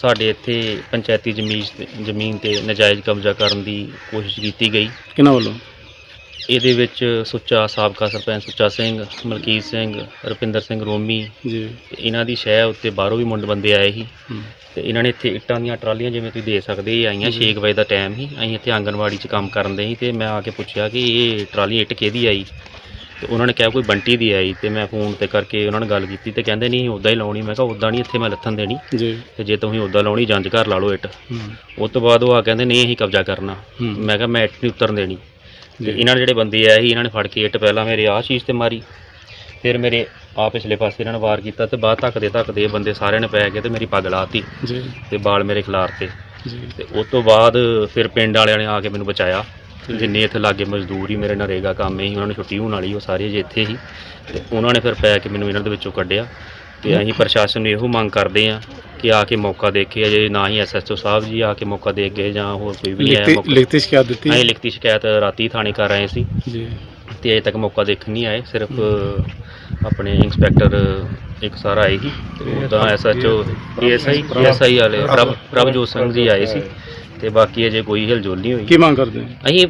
ਸਾਡੇ ਇੱਥੇ ਪੰਚਾਇਤੀ ਜ਼ਮੀਨ ਤੇ ਜ਼ਮੀਨ ਤੇ ਨਜਾਇਜ਼ ਕਬਜ਼ਾ ਕਰਨ ਦੀ ਕੋਸ਼ਿਸ਼ ਕੀਤੀ ਗਈ। ਕਿਹਨਾਂ ਵੱਲੋਂ? ਇਹਦੇ ਵਿੱਚ ਸੁੱਚਾ ਸਾਬਕਾ ਸਰਪੰਚ ਸੁੱਚਾ ਸਿੰਘ ਮਲਕੀਤ ਸਿੰਘ ਰੁਪਿੰਦਰ ਸਿੰਘ ਰੋਮੀ ਜੀ। ਤੇ ਇਹਨਾਂ ਦੀ ਸ਼ਹਿ ਉੱਤੇ ਬਾਹਰੋਂ ਵੀ ਮੁੰਡ ਬੰਦੇ ਆਏ ਸੀ। ਹੂੰ। ਤੇ ਇਹਨਾਂ ਨੇ ਇੱਥੇ ਇੱਟਾਂ ਦੀਆਂ ਟਰਾਲੀਆਂ ਜਿਵੇਂ ਤੁਸੀਂ ਦੇਖ ਸਕਦੇ ਇਹ ਆਈਆਂ 6 ਵਜੇ ਦਾ ਟਾਈਮ ਸੀ। ਅਸੀਂ ਇੱਥੇ ਆਂਗਨਵਾੜੀ 'ਚ ਕੰਮ ਕਰਨ ਦੇ ਸੀ ਤੇ ਮੈਂ ਆ ਕੇ ਪੁੱਛਿਆ ਕਿ ਇਹ ਟਰਾਲੀ ਇੱਟ ਕਿਹਦੀ ਆਈ? ਤੇ ਉਹਨਾਂ ਨੇ ਕਿਹਾ ਕੋਈ ਬੰਟੀ ਦੀ ਆਈ ਤੇ ਮੈਂ ਫੋਨ ਤੇ ਕਰਕੇ ਉਹਨਾਂ ਨਾਲ ਗੱਲ ਕੀਤੀ ਤੇ ਕਹਿੰਦੇ ਨਹੀਂ ਉੱਦਾਂ ਹੀ ਲਾਉਣੀ। ਮੈਂ ਕਿਹਾ ਉੱਦਾਂ ਨਹੀਂ ਇੱਥੇ ਮੈਂ ਲੱਥਣ ਦੇਣੀ। ਜੀ। ਤੇ ਜੇ ਤੁਸੀਂ ਉੱਦਾਂ ਲਾਉਣੀ ਜੰਜ ਘਰ ਲਾ ਲਓ ਇੱਟ। ਉਸ ਤੋਂ ਬਾਅਦ ਉਹ ਆ ਕਹਿੰਦੇ ਨਹੀਂ ਅਸੀਂ ਕਬਜ਼ਾ ਕਰਨਾ। ਮੈਂ ਕਿਹਾ ਮੈਂ ਇੱਟ ਨਹੀਂ ਉਤਰਨ ਦੇਣੀ। ਤੇ ਜੀ। ਇਹਨਾਂ ਨੇ ਜਿਹੜੇ ਬੰਦੇ ਆਏ ਸੀ ਇਹਨਾਂ ਨੇ ਫੜ ਕੇ ਇੱਟ ਪਹਿਲਾਂ ਮੇਰੇ ਆਹ ਚੀਜ਼ ਤੇ ਮਾਰੀ। ਫਿਰ ਮੇਰੇ ਆ ਪਿਛਲੇ ਪਾਸੇ ਇਹਨਾਂ ਨੇ ਵਾਰ ਕੀਤਾ ਤੇ ਬਾਅਦ ਧੱਕਦੇ ਧੱਕਦੇ ਇਹ ਬੰਦੇ ਸਾਰਿਆਂ ਨੇ ਪੈ ਗਏ ਤੇ ਮੇਰੀ ਪੱਗ ਲਾਤੀ ਜੀ। ਤੇ ਬਾਲ ਮੇਰੇ ਖਿਲਾਰਤੇ ਜੀ। ਤੇ ਉਸ ਤੋਂ ਬਾਅਦ ਫਿਰ ਪਿੰਡ ਵਾਲਿਆਂ ਨੇ ਆ ਕੇ ਮੈਨੂੰ ਬਚਾਇਆ। ਜਿੰਨੇ ਇੱਥੇ ਲਾਗੇ ਮਜ਼ਦੂਰ ਹੀ ਮੇਰੇ ਨਰੇਗਾ ਕੰਮ ਹੀ ਉਹਨਾਂ ਨੂੰ ਛੁੱਟੀ ਹੋਣ ਵਾਲੀ ਉਹ ਸਾਰੇ ਜੇ ਇੱਥੇ ਹੀ। ਤੇ ਉਹਨਾਂ ਨੇ ਫਿਰ ਪੈ ਕੇ ਮੈਨੂੰ ਇਹਨਾਂ ਦੇ ਵਿੱਚੋਂ ਕੱਢਿਆ। ਤੇ ਅਸੀਂ ਪ੍ਰਸ਼ਾਸਨ ਨੂੰ ਇਹੋ ਮੰਗ ਕਰਦੇ ਆ ਕਿ ਆ ਕੇ ਮੌਕਾ ਦੇਖੇ ਅਜੇ ਨਾ ਹੀ ਐਸਐਸਓ ਸਾਹਿਬ ਜੀ ਆ ਕੇ ਮੌਕਾ ਦੇ ਗਏ ਜਾਂ ਹੋਰ ਕੋਈ ਵੀ ਆਇਆ ਲਿਖਤੀ ਸ਼ਿਕਾਇਤ ਦਿੱਤੀ? ਅਸੀਂ ਲਿਖਤੀ ਸ਼ਿਕਾਇਤ ਰਾਤੀ ਥਾਣੇ ਕਰ ਆਏ ਸੀ। ਜੀ। ਤੇ ਅਜੇ ਤੱਕ ਮੌਕਾ ਦੇਖਣ ਨਹੀਂ ਆਏ ਸਿਰਫ ਆਪਣੇ ਇੰਸਪੈਕਟਰ ਇੱਕ ਸਾਰ ਆਏ ਸੀ। ਤੇ ਉਹਦਾ ਐਸਐਚਓ ਏਐਸਆਈ ਏਐਸਆਈ ਵਾਲੇ ਪ੍ਰਭ ਪ੍ਰਭਜੋਤ ਸਿੰਘ ਜੀ ਆਏ ਸੀ। ਤੇ ਬਾਕੀ ਅਜੇ ਕੋਈ ਹਿਲਜੁਲ ਨਹੀਂ ਹੋਈ। ਕੀ ਮੰਗ ਕਰਦੇ ਹੋ? ਅਸੀਂ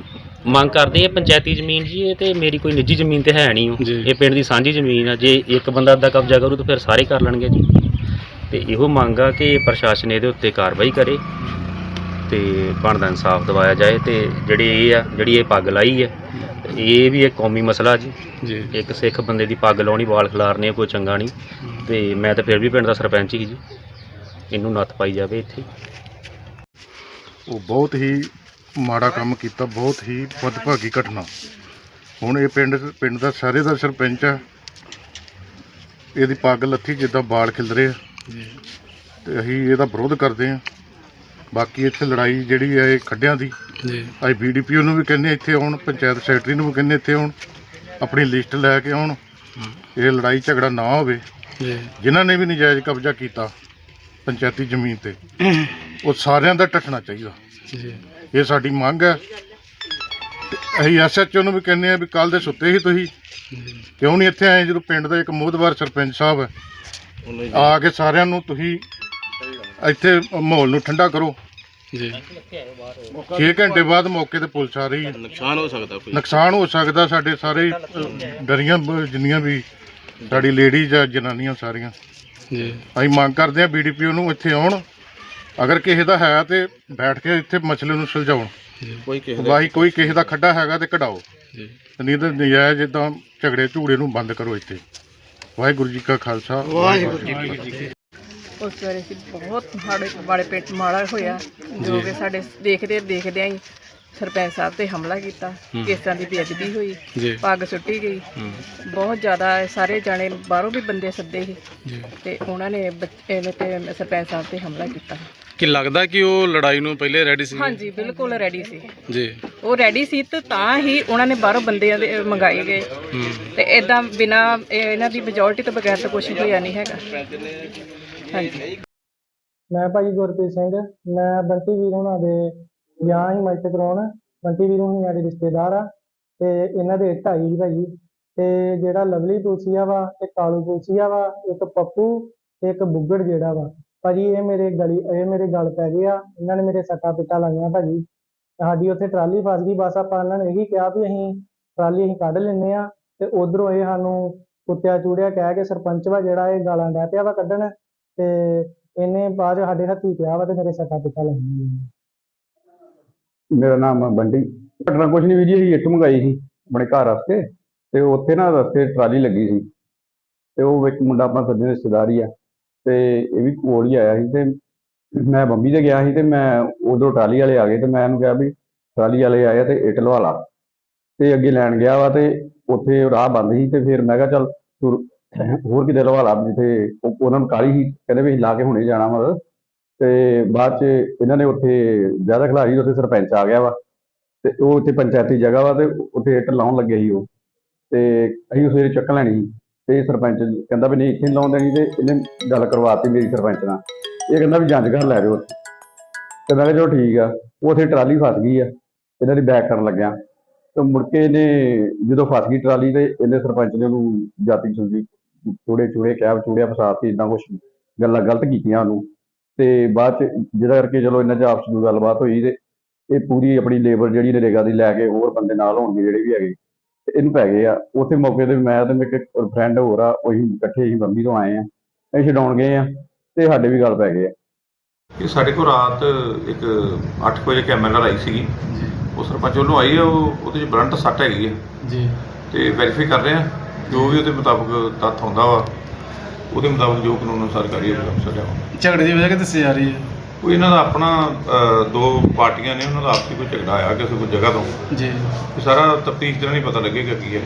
ਮੰਗ ਕਰਦੇ ਹਾਂ ਪੰਚਾਇਤੀ ਜ਼ਮੀਨ ਜੀ ਇਹ ਤੇ ਮੇਰੀ ਕੋਈ ਨਿੱਜੀ ਜ਼ਮੀਨ ਤੇ ਹੈ ਨਹੀਂ ਉਹ। ਜੀ। ਇਹ ਪਿੰਡ ਦੀ ਸਾਂਝੀ ਜ਼ਮੀਨ ਆ ਜੇ ਇੱਕ ਬੰਦਾ ਅੱਧਾ ਕਬਜ਼ਾ ਕਰੂ ਤਾਂ ਫਿਰ ਸਾਰੇ ਕਰ ਲੈਣਗੇ ਜੀ। ਤੇ ਇਹੋ ਮੰਗ ਆ ਕਿ ਪ੍ਰਸ਼ਾਸਨ ਇਹਦੇ ਉੱਤੇ ਕਾਰਵਾਈ ਕਰੇ ਤੇ ਬਣਦਾ ਇਨਸਾਫ ਦਿਵਾਇਆ ਜਾਏ ਤੇ ਜਿਹੜੀ ਇਹ ਆ ਜਿਹੜੀ ਇਹ ਪੱਗ ਲਾਈ ਹੈ ਇਹ ਵੀ ਇੱਕ ਕੌਮੀ ਮਸਲਾ ਜੀ। ਜੀ। ਇੱਕ ਸਿੱਖ ਬੰਦੇ ਦੀ ਪੱਗ ਲਾਉਣੀ ਵਾਲ ਖਿਲਾਰਨੇ ਕੋਈ ਚੰਗਾ ਨਹੀਂ। ਤੇ ਮੈਂ ਤਾਂ ਫਿਰ ਵੀ ਪਿੰਡ ਦਾ ਸਰਪੰਚ ਹੀ ਜੀ। ਇਹਨੂੰ ਨੱਥ ਪਾਈ ਜਾਵੇ ਇੱਥੇ। ਉਹ ਬਹੁਤ ਹੀ ਮਾੜਾ ਕੰਮ ਕੀਤਾ ਬਹੁਤ ਹੀ ਵੱਧਭਾਗੀ ਘਟਨਾ। ਹੁਣ ਇਹ ਪਿੰਡ ਪਿੰਡ ਦਾ ਸਾਰੇ ਦਾ ਸਰਪੰਚ ਆ। ਇਹਦੀ ਪੱਗ ਲੱਥੀ ਜਿੱਦਾਂ ਬਾਲ ਖਿਲਰੇ ਆ। ਜੀ। ਤੇ ਅਸੀਂ ਇਹਦਾ ਵਿਰੋਧ ਕਰਦੇ ਆ। ਬਾਕੀ ਇੱਥੇ ਲੜਾਈ ਜਿਹੜੀ ਹੈ ਇਹ ਖੱਡਿਆਂ ਦੀ। ਜੀ। ਅਸੀਂ ਬੀਡੀਪੀਓ ਨੂੰ ਵੀ ਕਹਿੰਦੇ ਇੱਥੇ ਆਉਣ ਪੰਚਾਇਤ ਸੈਕਟਰੀ ਨੂੰ ਵੀ ਕਹਿੰਦੇ ਇੱਥੇ ਆਉਣ। ਆਪਣੀ ਲਿਸਟ ਲੈ ਕੇ ਆਉਣ। ਇਹ ਲੜਾਈ ਝਗੜਾ ਨਾ ਹੋਵੇ। ਜੀ। ਜਿਨ੍ਹਾਂ ਨੇ ਵੀ ਨਜਾਇਜ਼ ਕਬਜ਼ਾ ਕੀਤਾ ਪੰਚਾਇਤੀ ਜ਼ਮੀਨ ਤੇ। ਉਹ ਸਾਰਿਆਂ ਦਾ ਟੱਟਣਾ ਚਾਹੀਦਾ। ਜੀ। ਇਹ ਸਾਡੀ ਮੰਗ ਹੈ। ਤੇ ਅਸੀਂ ਐਸਐਚਓ ਨੂੰ ਵੀ ਕਹਿੰਦੇ ਆ ਵੀ ਕੱਲ ਦੇ ਸੁੱਤੇ ਸੀ ਤੁਸੀਂ। ਕਿਉਂ ਨਹੀਂ ਇੱਥੇ ਆਏ ਜਦੋਂ ਪਿੰਡ ਦਾ ਇੱਕ ਮੋਹਦਵਾਰ ਸਰਪੰਚ ਸਾਹਿਬ ਹੈ। ਆ ਕੇ ਸਾਰਿਆਂ ਨੂੰ ਤੁਸੀਂ ਇੱਥੇ ਮਾਹੌਲ ਨੂੰ ਠੰਡਾ ਕਰੋ। ਜੀ। 6 ਘੰਟੇ ਬਾਅਦ ਮੌਕੇ ਤੇ ਪੁਲਿਸ ਆ ਰਹੀ ਹੈ। ਨੁਕਸਾਨ ਹੋ ਸਕਦਾ ਕੋਈ। ਨੁਕਸਾਨ ਹੋ ਸਕਦਾ ਸਾਡੇ ਸਾਰੇ ਡਰੀਆਂ ਜਿੰਨੀਆਂ ਵੀ ਸਾਡੀ ਲੇਡੀਜ਼ ਆ ਜਨਾਨੀਆਂ ਸਾਰੀਆਂ। ਜੀ। ਅਸੀਂ ਮੰਗ ਕਰਦੇ ਆ ਬੀਡੀਪੀਓ ਨੂੰ ਇੱਥੇ ਆਉਣ। ਅਗਰ ਕਿਸੇ ਦਾ ਹੈ ਤੇ ਬੈਠ ਕੇ ਇੱਥੇ ਮਸਲੇ ਨੂੰ ਸੁਲਝਾਉਣ। ਜੀ ਵਾਹੀ ਕੋਈ ਕਿਸੇ ਦਾ ਖੱਡਾ ਹੈਗਾ ਤੇ ਕਢਾਓ। ਜੀ। ਨਹੀਂ ਤਾਂ ਨਜਾਇਜ਼ ਜਿੱਦਾਂ ਝਗੜੇ ਝੂੜੇ ਨੂੰ ਬੰਦ ਕਰੋ ਇੱਥੇ। ਵਾਹਿਗੁਰੂ ਜੀ ਕਾ ਖਾਲਸਾ ਵਾਹਿਗੁਰੂ ਜੀ ਕੀ ਫਤਿਹ। ਉਸ ਵੇਲੇ ਸੀ ਬਹੁਤ ਮਾੜੇ ਮਾੜੇ ਪਿੰਡ ਮਾੜਾ ਹੋਇਆ। ਜੋ ਕਿ ਸਾਡੇ ਦੇਖਦੇ ਦੇਖਦਿਆਂ ਹੀ ਸਰਪੰਚ ਸਾਹਿਬ ਤੇ ਹਮਲਾ ਕੀਤਾ ਕੇਸਾਂ ਦੀ ਬੇਅਦਬੀ ਹੋਈ ਪੱਗ ਸੁੱਟੀ ਗਈ। ਬਹੁਤ ਜ਼ਿਆਦਾ ਸਾਰੇ ਜਾਣੇ ਬਾਹਰੋਂ ਵੀ ਬੰਦੇ ਸੱਦੇ ਸੀ। ਤੇ ਉਹਨਾਂ ਨੇ ਬੱਚੇ ਨੇ ਤੇ ਸਰਪੰਚ ਸਾਹਿਬ ਤੇ ਹਮਲਾ ਕੀਤਾ। ਕੀ ਲੱਗਦਾ ਕਿ ਉਹ ਲੜਾਈ ਨੂੰ ਪਹਿਲੇ ਰੈਡੀ ਸੀ? ਹਾਂਜੀ ਬਿਲਕੁਲ ਰੈਡੀ ਸੀ। ਜੀ। ਉਹ ਰੈਡੀ ਸੀ ਤੇ ਤਾਂ ਹੀ ਉਹਨਾਂ ਨੇ ਬਾਹਰੋਂ ਬੰਦੇ ਦੇ ਮੰਗਾਏ ਗਏ। ਤੇ ਇਦਾਂ ਬਿਨਾ ਇਹਨਾਂ ਦੀ ਮੈਜੋਰਟੀ ਤੋਂ ਬਗੈਰ ਤਾਂ ਕੁਝ ਹੋਇਆ ਨਹੀਂ ਹੈਗਾ। ਹਾਂਜੀ। ਮੈਂ ਭਾਜੀ ਗੁਰਪ੍ਰੀਤ ਸਿੰਘ ਮੈਂ ਬੰਟੀ ਵੀਰ ਹੁਣਾਂ ਦੇ ਵਿਆਹ ਹੀ ਮਦਦ ਕਰਾਉਣ। ਬੰਟੀ ਵੀਰ ਹੁਣ ਸਾਡੇ ਰਿਸ਼ਤੇਦਾਰ ਆ ਤੇ ਇਹਨਾਂ ਦੇ ਢਾਈ ਸੀ ਭਾਜੀ ਤੇ ਜਿਹੜਾ ਲਵਲੀ ਪੁਲਸੀਆ ਵਾ ਤੇ ਕਾਲੂ ਪੁਲਸੀਆ ਵਾ, ਇੱਕ ਪੱਪੂ ਤੇ ਇੱਕ ਬੁੱਗੜ ਜਿਹੜਾ ਵਾ। ਭਾਜੀ ਇਹ ਮੇਰੇ ਗਲੀ, ਇਹ ਮੇਰੇ ਗਲ ਪੈ ਗਏ ਆ। ਇਹਨਾਂ ਨੇ ਮੇਰੇ ਸੱਟਾ ਪਿੱਟਾ ਲਾਈਆਂ ਭਾਜੀ। ਸਾਡੀ ਉੱਥੇ ਟਰਾਲੀ ਫਸ ਗਈ, ਬਸ ਆਪਾਂ ਇਹਨਾਂ ਨੇ ਇਹੀ ਕਿਹਾ ਵੀ ਅਸੀਂ ਟਰਾਲੀ ਅਸੀਂ ਕੱਢ ਲੈਂਦੇ ਆ ਤੇ ਉਧਰੋਂ ਇਹ ਸਾਨੂੰ ਕੁੱਤਿਆ ਚੂੜਿਆ ਕਹਿ ਕੇ ਸਰਪੰਚ ਵਾ ਜਿਹੜਾ ਇਹ ਗਾਲਾਂ ਡੈ ਪਿਆ ਵਾ ਕੱਢਣ ਤੇ ਇਹਨੇ ਬਾਅਦ ਸਾਡੇ ਹੱਥੀ ਪਿਆ ਵਾ ਤੇ ਮੇਰੇ ਸੱਟਾ ਪਿੱਟਾ ਲਾਈਆਂ। ਮੇਰਾ ਨਾਮ ਹੈ ਬੰਟੀ। ਘਟਨਾ ਕੁਛ ਨਹੀਂ ਵੀ ਜੀ, ਅਸੀਂ ਇੱਟ ਮੰਗਾਈ ਸੀ ਆਪਣੇ ਘਰ ਵਾਸਤੇ ਤੇ ਉੱਥੇ ਨਾ ਰਸਤੇ ਟਰਾਲੀ ਲੱਗੀ ਸੀ ਤੇ ਉਹ ਵਿੱਚ ਮੁੰਡਾ ਆਪਣਾ ਸੱਜਣ ਰਿਸ਼ਤੇਦਾਰ ਹੀ ਆ ਤੇ ਇਹ ਵੀ ਕੋਲ ਹੀ ਆਇਆ ਸੀ ਤੇ ਮੈਂ ਬੰਬੀ ਤੇ ਗਿਆ ਸੀ ਤੇ ਮੈਂ ਉਦੋਂ ਟਰਾਲੀ ਵਾਲੇ ਆ ਗਏ ਤੇ ਮੈਂ ਇਹਨੂੰ ਕਿਹਾ ਵੀ ਟਰਾਲੀ ਵਾਲੇ ਆਏ ਆ ਤੇ ਇੱਟ ਲਵਾ ਲਾ। ਤੇ ਅੱਗੇ ਲੈਣ ਗਿਆ ਵਾ ਤੇ ਉੱਥੇ ਰਾਹ ਬੰਦ ਸੀ ਤੇ ਫਿਰ ਮੈਂ ਕਿਹਾ ਚੱਲ ਹੋਰ ਕਿਤੇ ਲਵਾ ਲਾ ਜਿੱਥੇ ਉਹਨਾਂ ਨੂੰ ਕਾਲੀ ਸੀ, ਕਹਿੰਦੇ ਵੀ ਅਸੀਂ ਲਾ ਕੇ ਹੁਣੇ ਜਾਣਾ ਵਾ। ਤੇ ਬਾਅਦ ਚ ਇਹਨਾਂ ਨੇ ਉੱਥੇ ਜ਼ਿਆਦਾ ਖਿਲਾੜੀ ਉੱਥੇ ਸਰਪੰਚ ਆ ਗਿਆ ਵਾ ਤੇ ਉਹ ਉੱਥੇ ਪੰਚਾਇਤੀ ਜਗ੍ਹਾ ਵਾ ਤੇ ਉੱਥੇ ਇੱਟ ਲਾਉਣ ਲੱਗੇ ਸੀ ਉਹ। ਤੇ ਅਸੀਂ ਸਵੇਰੇ ਚੱਕ ਲੈਣੀ ਸੀ ਤੇ ਸਰਪੰਚ ਕਹਿੰਦਾ ਵੀ ਨਹੀਂ ਇੱਥੇ ਲਾਉਣ ਦੇਣੀ ਤੇ ਇਹਨੇ ਗੱਲ ਕਰਵਾਤੀ ਮੇਰੀ ਸਰਪੰਚ ਨਾਲ। ਇਹ ਕਹਿੰਦਾ ਵੀ ਜੰਜ ਘਰ ਲੈ ਜਾਓ ਤੇ ਮੈਂ ਕਿਹਾ ਚਲੋ ਠੀਕ ਆ, ਉਹ ਉੱਥੇ ਟਰਾਲੀ ਫਸ ਗਈ ਆ, ਇਹਨਾਂ ਦੀ ਬੈਕ ਕਰਨ ਲੱਗਿਆ। ਤੇ ਮੁੜ ਕੇ ਇਹਨੇ ਜਦੋਂ ਫਸ ਗਈ ਟਰਾਲੀ ਤੇ ਇਹਨੇ ਸਰਪੰਚ ਨੇ ਉਹਨੂੰ ਜਾਤੀ ਸੁਝੀ ਚੂੜੇ ਚੂੜੇ ਕੈਬ ਚੂੜਿਆ ਫਸਾਤੀ ਇਦਾਂ ਕੁਛ ਗੱਲਾਂ ਗਲਤ ਕੀਤੀਆਂ ਉਹਨੂੰ। ਤੇ ਬਾਅਦ ਚ ਜਿਹਦਾ ਕਰਕੇ ਚਲੋ ਇਹਨਾਂ ਚ ਆਪਸ ਵਿੱਚ ਗੱਲਬਾਤ ਹੋਈ ਤੇ ਇਹ ਪੂਰੀ ਆਪਣੀ ਲੇਬਰ ਜਿਹੜੀ ਨਰੇਗਾ ਦੀ ਲੈ ਕੇ ਹੋਰ ਬੰਦੇ ਨਾਲ ਹੋਣਗੇ ਜਿਹੜੇ ਵੀ ਹੈਗੇ ਤੇ ਇਹਨੂੰ ਪੈ ਗਏ ਆ। ਉੱਥੇ ਮੌਕੇ ਤੇ ਮੈਂ ਤੇ ਮੇਰੇ ਫਰੈਂਡ ਹੋਰ ਆ ਉਹੀ ਇਕੱਠੇ ਹੀ ਬੰਬੀ ਤੋਂ ਆਏ ਆ ਅਸੀਂ ਛਡਾਉਣ ਗਏ ਆ ਤੇ ਸਾਡੇ ਵੀ ਗੱਲ ਪੈ ਗਏ ਆ। ਇਹ ਸਾਡੇ ਕੋਲ ਰਾਤ ਇੱਕ 8 ਵਜੇ ਕੈਮਰਾ ਆਈ ਸੀਗੀ। ਉਹ ਸਰਪੰਚ ਵੱਲੋਂ ਆਈ ਆ ਉਹ ਉਹਦੇ ਚ ਬਲੰਟ ਸੱਟ ਹੈਗੀ ਆ। ਜੀ। ਤੇ ਵੈਰੀਫਾਈ ਕਰ ਰਹੇ ਆ ਜੋ ਵੀ ਉਹਦੇ ਮੁਤਾਬਕ ਤੱਥ ਹੁੰਦਾ ਵਾ। ਉਹਦੇ ਮੁਤਾਬਕ ਜੋ ਕਾਨੂੰਨ ਅਨੁਸਾਰ ਕਰੀਏ ਸਜ਼ਾ ਝਗੜੇ ਦੀ ਵਜ੍ਹਾ ਕਿ ਦੱਸੀ ਜਾ ਰਹੀ ਹੈ? ਕੋਈ ਇਹਨਾਂ ਦਾ ਆਪਣਾ ਅ, ਦੋ ਪਾਰਟੀਆਂ ਨੇ ਉਹਨਾਂ ਦਾ ਆਪਸੀ ਕੋਈ ਝਗੜਾ ਆਇਆ ਕਿਸੇ ਕੋਈ ਜਗ੍ਹਾ ਤੋਂ। ਜੀ। ਇਹ ਸਾਰਾ ਤਫਤੀਸ਼ ਦੇ ਨਾਲ ਹੀ ਪਤਾ ਲੱਗੇਗਾ ਕੀ ਹੈ।